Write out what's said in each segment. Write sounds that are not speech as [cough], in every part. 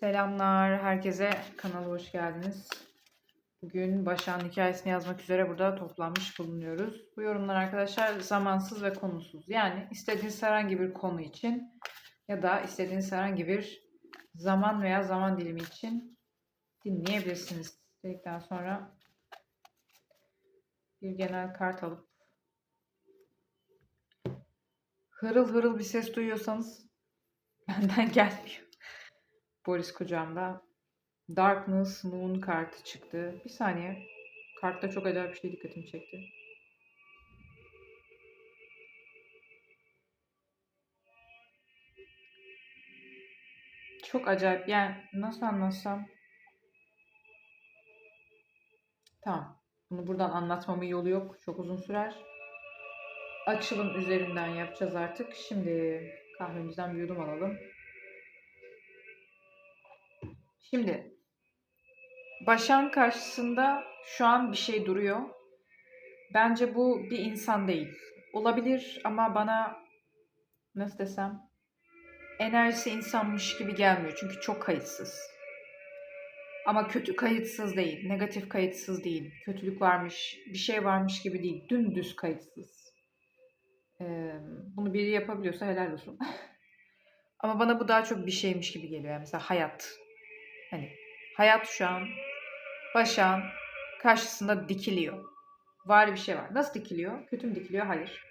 Selamlar herkese. Kanala hoş geldiniz. Bugün Başak'ın hikayesini yazmak üzere burada toplanmış bulunuyoruz. Bu yorumlar arkadaşlar zamansız ve konusuz. Yani istediğiniz herhangi bir konu için ya da istediğiniz herhangi bir zaman veya zaman dilimi için dinleyebilirsiniz. Dedikten sonra bir genel kart alıp hırıl hırıl bir ses duyuyorsanız benden [laughs] gelmiyor. Boris kucağımda. Darkness Moon kartı çıktı. Bir saniye. Kartta çok acayip bir şey dikkatimi çekti. Çok acayip. Yani nasıl anlatsam? Tamam. Bunu buradan anlatmamın yolu yok. Çok uzun sürer. Açılım üzerinden yapacağız artık. Şimdi kahvemizden bir yudum alalım. Şimdi Başak'ın karşısında şu an bir şey duruyor. Bence bu bir insan değil. Olabilir ama bana nasıl desem enerjisi insanmış gibi gelmiyor. Çünkü çok kayıtsız. Ama kötü kayıtsız değil. Negatif kayıtsız değil. Kötülük varmış, bir şey varmış gibi değil. Dümdüz kayıtsız. Ee, bunu biri yapabiliyorsa helal olsun. [laughs] ama bana bu daha çok bir şeymiş gibi geliyor. Yani mesela hayat. Hani hayat şu an Başak'ın karşısında dikiliyor. Var bir şey var. Nasıl dikiliyor? Kötü mü dikiliyor? Hayır.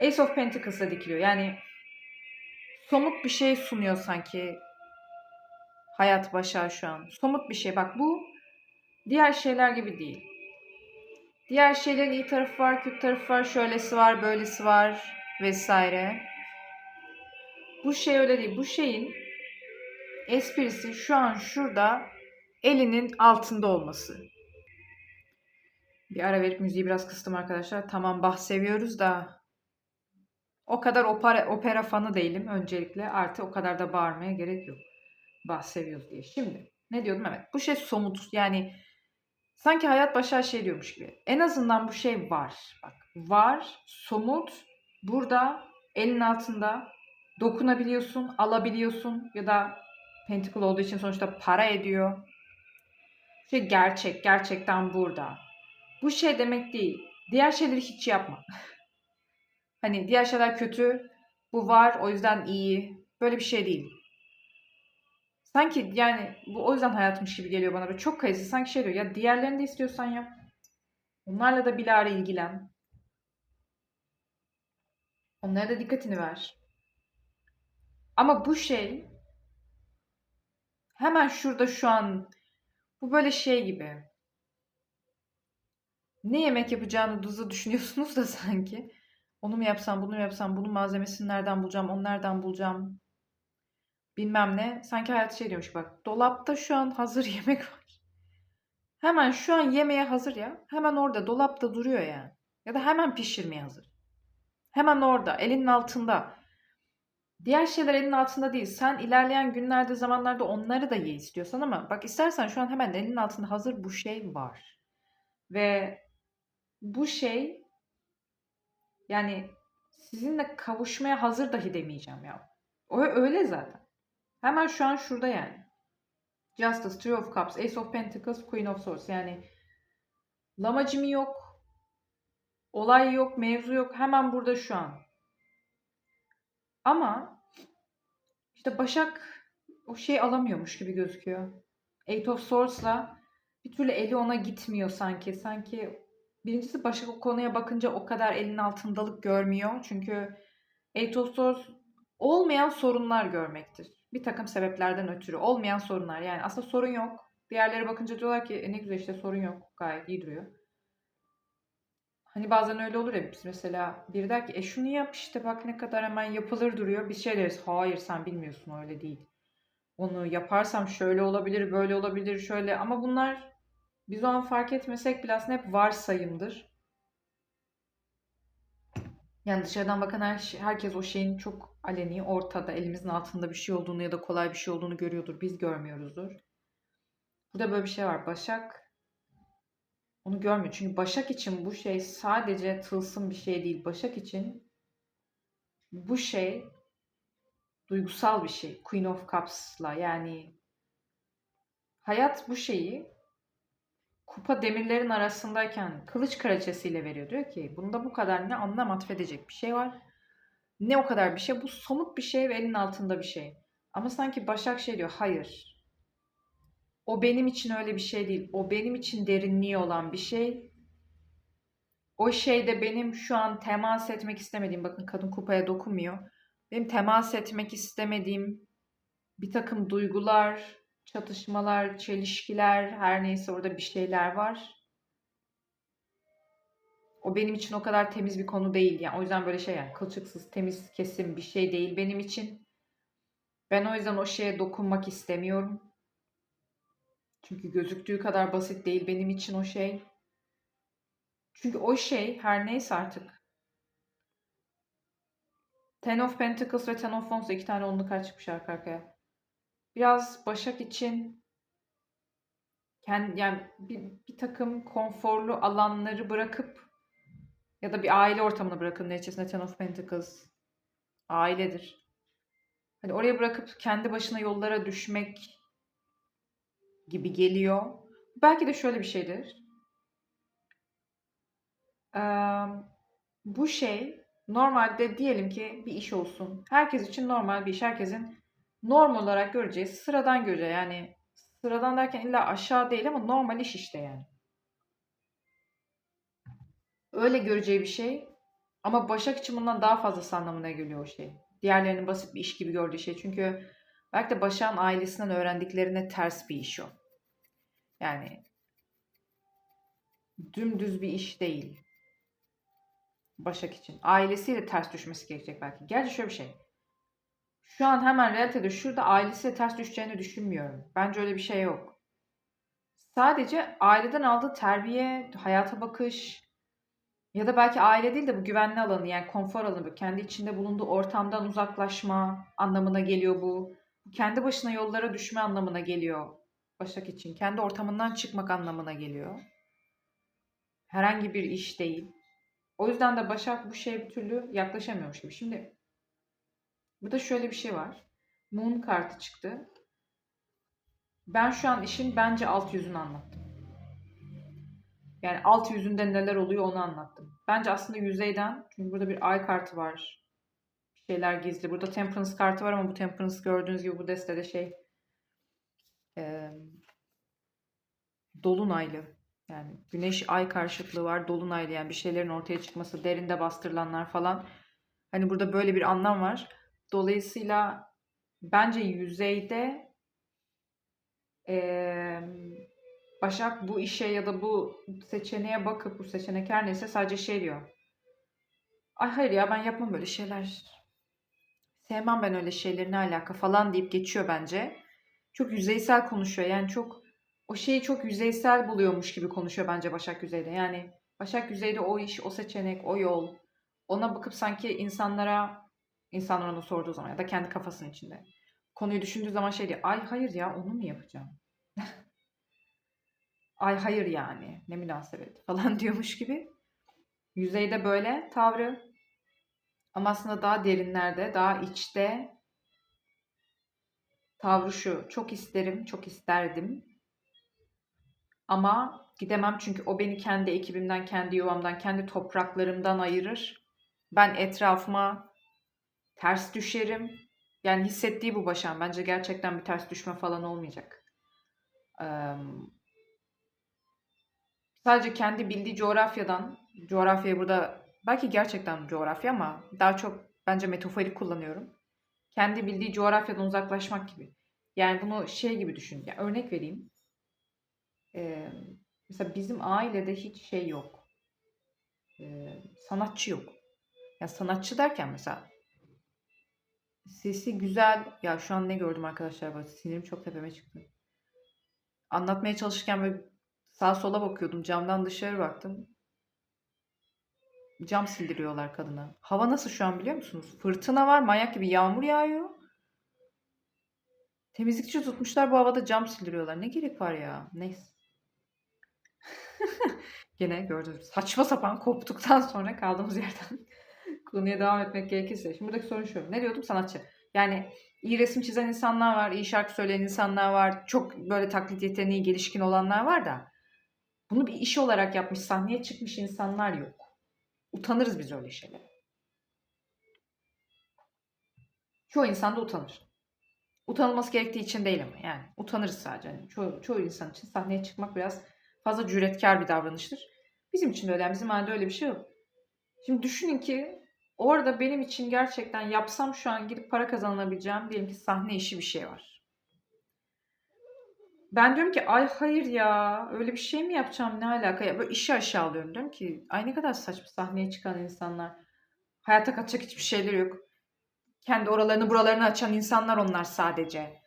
Ace of Pentacles'la dikiliyor. Yani somut bir şey sunuyor sanki hayat Başak şu an. Somut bir şey. Bak bu diğer şeyler gibi değil. Diğer şeylerin iyi tarafı var, kötü tarafı var, şöylesi var, böylesi var vesaire. Bu şey öyle değil. Bu şeyin esprisi şu an şurada elinin altında olması. Bir ara verip müziği biraz kıstım arkadaşlar. Tamam bah seviyoruz da o kadar opera, opera fanı değilim öncelikle. Artı o kadar da bağırmaya gerek yok. Bah seviyoruz diye. Şimdi ne diyordum? Evet bu şey somut. Yani sanki hayat başa şey diyormuş gibi. En azından bu şey var. Bak var, somut, burada elin altında dokunabiliyorsun, alabiliyorsun ya da Pentacle olduğu için sonuçta para ediyor. Şey gerçek, gerçekten burada. Bu şey demek değil. Diğer şeyleri hiç yapma. [laughs] hani diğer şeyler kötü, bu var o yüzden iyi. Böyle bir şey değil. Sanki yani bu o yüzden hayatmış gibi geliyor bana. Böyle çok kayıtsız. Sanki şey diyor ya diğerlerini de istiyorsan yap. Onlarla da bir ara ilgilen. Onlara da dikkatini ver. Ama bu şey hemen şurada şu an bu böyle şey gibi. Ne yemek yapacağını hızlı düşünüyorsunuz da sanki. Onu mu yapsam, bunu mu yapsam, bunun malzemesini nereden bulacağım, onu nereden bulacağım. Bilmem ne. Sanki hayat şey diyormuş bak. Dolapta şu an hazır [laughs] yemek var. Hemen şu an yemeğe hazır ya. Hemen orada dolapta duruyor yani. Ya da hemen pişirmeye hazır. Hemen orada, elinin altında. Diğer şeyler elinin altında değil. Sen ilerleyen günlerde, zamanlarda onları da ye istiyorsan ama bak istersen şu an hemen elinin altında hazır bu şey var. Ve bu şey yani sizinle kavuşmaya hazır dahi demeyeceğim ya. O öyle zaten. Hemen şu an şurada yani. Justice, Three of Cups, Ace of Pentacles, Queen of Swords. Yani lamacımı yok. Olay yok, mevzu yok. Hemen burada şu an. Ama işte Başak o şey alamıyormuş gibi gözüküyor. Eight of Swords'la bir türlü eli ona gitmiyor sanki. Sanki birincisi Başak o konuya bakınca o kadar elin altındalık görmüyor. Çünkü Eight of Swords olmayan sorunlar görmektir. Bir takım sebeplerden ötürü olmayan sorunlar. Yani aslında sorun yok. Diğerlere bakınca diyorlar ki e ne güzel işte sorun yok. Gayet iyi duruyor. Hani bazen öyle olur ya biz mesela biri der ki e şunu yap işte bak ne kadar hemen yapılır duruyor. Biz şey deriz hayır sen bilmiyorsun öyle değil. Onu yaparsam şöyle olabilir böyle olabilir şöyle ama bunlar biz o an fark etmesek bile aslında hep varsayımdır. Yani dışarıdan bakan her, şey- herkes o şeyin çok aleni ortada elimizin altında bir şey olduğunu ya da kolay bir şey olduğunu görüyordur. Biz görmüyoruzdur. Burada böyle bir şey var. Başak onu görmüyor. Çünkü Başak için bu şey sadece tılsım bir şey değil. Başak için bu şey duygusal bir şey. Queen of Cups'la yani hayat bu şeyi kupa demirlerin arasındayken kılıç kraliçesiyle veriyor. Diyor ki bunda bu kadar ne anlam atfedecek bir şey var. Ne o kadar bir şey. Bu somut bir şey ve elin altında bir şey. Ama sanki Başak şey diyor. Hayır. O benim için öyle bir şey değil. O benim için derinliği olan bir şey. O şey de benim şu an temas etmek istemediğim, bakın kadın kupaya dokunmuyor. Benim temas etmek istemediğim bir takım duygular, çatışmalar, çelişkiler, her neyse orada bir şeyler var. O benim için o kadar temiz bir konu değil. Yani o yüzden böyle şey yani kılçıksız, temiz, kesin bir şey değil benim için. Ben o yüzden o şeye dokunmak istemiyorum. Çünkü gözüktüğü kadar basit değil benim için o şey. Çünkü o şey her neyse artık. Ten of Pentacles ve Ten of Wands iki tane onlu kart çıkmış arka arkaya. Biraz Başak için kendi, yani bir, bir takım konforlu alanları bırakıp ya da bir aile ortamını bırakın neticesinde Ten of Pentacles ailedir. Hani oraya bırakıp kendi başına yollara düşmek gibi geliyor. Belki de şöyle bir şeydir. Ee, bu şey normalde diyelim ki bir iş olsun. Herkes için normal bir iş. Herkesin normal olarak göreceği, sıradan göreceği. Yani sıradan derken illa aşağı değil ama normal iş işte yani. Öyle göreceği bir şey. Ama Başak için bundan daha fazlası anlamına geliyor o şey. Diğerlerinin basit bir iş gibi gördüğü şey. Çünkü belki de Başak'ın ailesinden öğrendiklerine ters bir iş o. Yani dümdüz bir iş değil. Başak için. Ailesiyle ters düşmesi gerekecek belki. Gerçi şöyle bir şey. Şu an hemen realitede şurada ailesiyle ters düşeceğini düşünmüyorum. Bence öyle bir şey yok. Sadece aileden aldığı terbiye, hayata bakış ya da belki aile değil de bu güvenli alanı yani konfor alanı, kendi içinde bulunduğu ortamdan uzaklaşma anlamına geliyor bu. Kendi başına yollara düşme anlamına geliyor Başak için. Kendi ortamından çıkmak anlamına geliyor. Herhangi bir iş değil. O yüzden de Başak bu şeye bir türlü yaklaşamıyormuş gibi. Şimdi burada şöyle bir şey var. Moon kartı çıktı. Ben şu an işin bence alt yüzünü anlattım. Yani alt yüzünde neler oluyor onu anlattım. Bence aslında yüzeyden çünkü burada bir ay kartı var. Bir şeyler gizli. Burada Temperance kartı var ama bu Temperance gördüğünüz gibi bu destede şey e, dolunaylı. Yani güneş ay karşıtlığı var. Dolunaylı yani bir şeylerin ortaya çıkması, derinde bastırılanlar falan. Hani burada böyle bir anlam var. Dolayısıyla bence yüzeyde ee, Başak bu işe ya da bu seçeneğe bakıp bu seçenek her neyse sadece şey diyor. Ay hayır ya ben yapmam böyle şeyler. Sevmem ben öyle şeyleri alaka falan deyip geçiyor bence. Çok yüzeysel konuşuyor. Yani çok o şeyi çok yüzeysel buluyormuş gibi konuşuyor bence Başak Yüzey'de. Yani Başak Yüzey'de o iş, o seçenek, o yol. Ona bakıp sanki insanlara, insanlar onu sorduğu zaman ya da kendi kafasının içinde. Konuyu düşündüğü zaman şey diyor. Ay hayır ya onu mu yapacağım? [laughs] Ay hayır yani ne münasebet [laughs] falan diyormuş gibi. Yüzeyde böyle tavrı. Ama aslında daha derinlerde, daha içte tavrı şu. Çok isterim, çok isterdim. Ama gidemem çünkü o beni kendi ekibimden, kendi yuvamdan, kendi topraklarımdan ayırır. Ben etrafıma ters düşerim. Yani hissettiği bu Başan. Bence gerçekten bir ters düşme falan olmayacak. Ee, sadece kendi bildiği coğrafyadan, coğrafyayı burada belki gerçekten coğrafya ama daha çok bence metaforik kullanıyorum. Kendi bildiği coğrafyadan uzaklaşmak gibi. Yani bunu şey gibi düşün. Yani örnek vereyim. Ee, mesela bizim ailede hiç şey yok. Ee, sanatçı yok. Ya sanatçı derken mesela sesi güzel. Ya şu an ne gördüm arkadaşlar? Bak, sinirim çok tepeme çıktı. Anlatmaya çalışırken böyle sağa sola bakıyordum. Camdan dışarı baktım. Cam sildiriyorlar kadına. Hava nasıl şu an biliyor musunuz? Fırtına var, manyak gibi yağmur yağıyor. Temizlikçi tutmuşlar bu havada cam sildiriyorlar. Ne gerek var ya? Neyse. [laughs] Gene gördüğünüz saçma sapan koptuktan sonra kaldığımız yerden [laughs] konuya devam etmek gerekirse. Şimdi buradaki sorun şu. Ne diyordum? Sanatçı. Yani iyi resim çizen insanlar var, iyi şarkı söyleyen insanlar var, çok böyle taklit yeteneği gelişkin olanlar var da bunu bir iş olarak yapmış, sahneye çıkmış insanlar yok. Utanırız biz öyle şeylere. Çoğu insan da utanır. Utanılması gerektiği için değil ama yani utanırız sadece. Yani çoğu, çoğu insan için sahneye çıkmak biraz fazla cüretkar bir davranıştır. Bizim için de öyle. Bizim halde öyle bir şey yok. Şimdi düşünün ki orada benim için gerçekten yapsam şu an gidip para kazanabileceğim diyelim ki sahne işi bir şey var. Ben diyorum ki ay hayır ya öyle bir şey mi yapacağım ne alaka ya böyle işi aşağılıyorum diyorum ki ay ne kadar saçma sahneye çıkan insanlar. Hayata katacak hiçbir şeyleri yok. Kendi oralarını buralarını açan insanlar onlar sadece.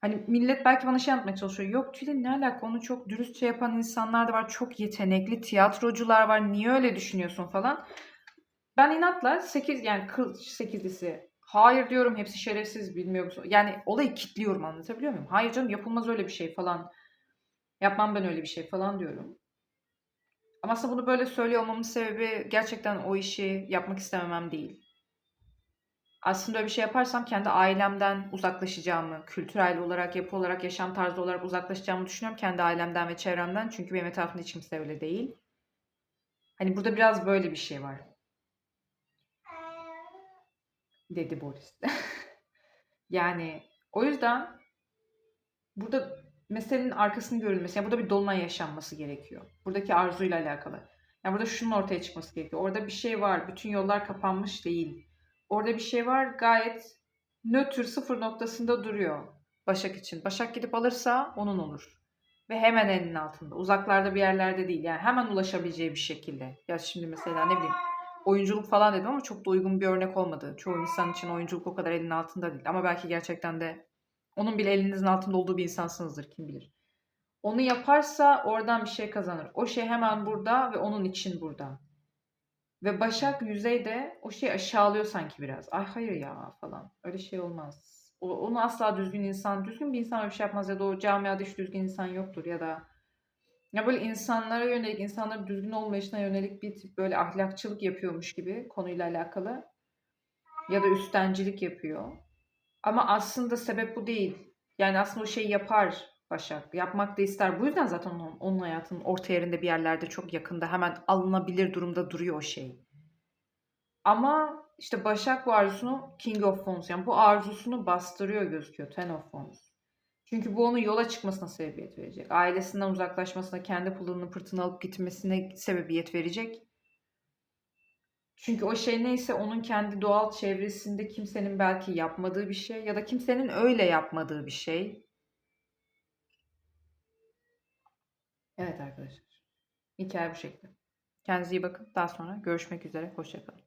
Hani millet belki bana şey anlatmaya çalışıyor. Yok Tülin ne alaka onu çok dürüstçe yapan insanlar da var. Çok yetenekli tiyatrocular var. Niye öyle düşünüyorsun falan. Ben inatla 8 yani kız 8'lisi hayır diyorum hepsi şerefsiz bilmiyorum. Yani olayı kitliyorum anlatabiliyor muyum? Hayır canım yapılmaz öyle bir şey falan. Yapmam ben öyle bir şey falan diyorum. Ama aslında bunu böyle söylüyor olmamın sebebi gerçekten o işi yapmak istememem değil. Aslında öyle bir şey yaparsam kendi ailemden uzaklaşacağımı, kültürel olarak, yapı olarak, yaşam tarzı olarak uzaklaşacağımı düşünüyorum. Kendi ailemden ve çevremden. Çünkü benim etrafımda hiç kimse öyle değil. Hani burada biraz böyle bir şey var. Dedi Boris. [laughs] yani o yüzden burada meselenin arkasının görülmesi, yani burada bir dolunay yaşanması gerekiyor. Buradaki arzuyla alakalı. Yani burada şunun ortaya çıkması gerekiyor. Orada bir şey var. Bütün yollar kapanmış değil. Orada bir şey var gayet nötr sıfır noktasında duruyor Başak için. Başak gidip alırsa onun olur. Ve hemen elinin altında. Uzaklarda bir yerlerde değil. Yani hemen ulaşabileceği bir şekilde. Ya şimdi mesela ne bileyim oyunculuk falan dedim ama çok da uygun bir örnek olmadı. Çoğu insan için oyunculuk o kadar elinin altında değil. Ama belki gerçekten de onun bile elinizin altında olduğu bir insansınızdır kim bilir. Onu yaparsa oradan bir şey kazanır. O şey hemen burada ve onun için burada. Ve Başak yüzeyde o şeyi aşağılıyor sanki biraz. Ay hayır ya falan. Öyle şey olmaz. O, onu asla düzgün insan, düzgün bir insan öyle bir şey yapmaz ya da o camiada hiç düzgün insan yoktur ya da ya böyle insanlara yönelik, insanların düzgün olmayışına yönelik bir tip böyle ahlakçılık yapıyormuş gibi konuyla alakalı ya da üstencilik yapıyor. Ama aslında sebep bu değil. Yani aslında o şeyi yapar Başak. Yapmak da ister. Bu yüzden zaten onun, onun hayatının orta yerinde bir yerlerde çok yakında hemen alınabilir durumda duruyor o şey. Ama işte Başak bu arzusunu King of Wands yani bu arzusunu bastırıyor gözüküyor Ten of Wands. Çünkü bu onun yola çıkmasına sebebiyet verecek. Ailesinden uzaklaşmasına, kendi pılını pırtını alıp gitmesine sebebiyet verecek. Çünkü o şey neyse onun kendi doğal çevresinde kimsenin belki yapmadığı bir şey ya da kimsenin öyle yapmadığı bir şey. Evet arkadaşlar. Hikaye bu şekilde. Kendinize iyi bakın. Daha sonra görüşmek üzere. Hoşçakalın.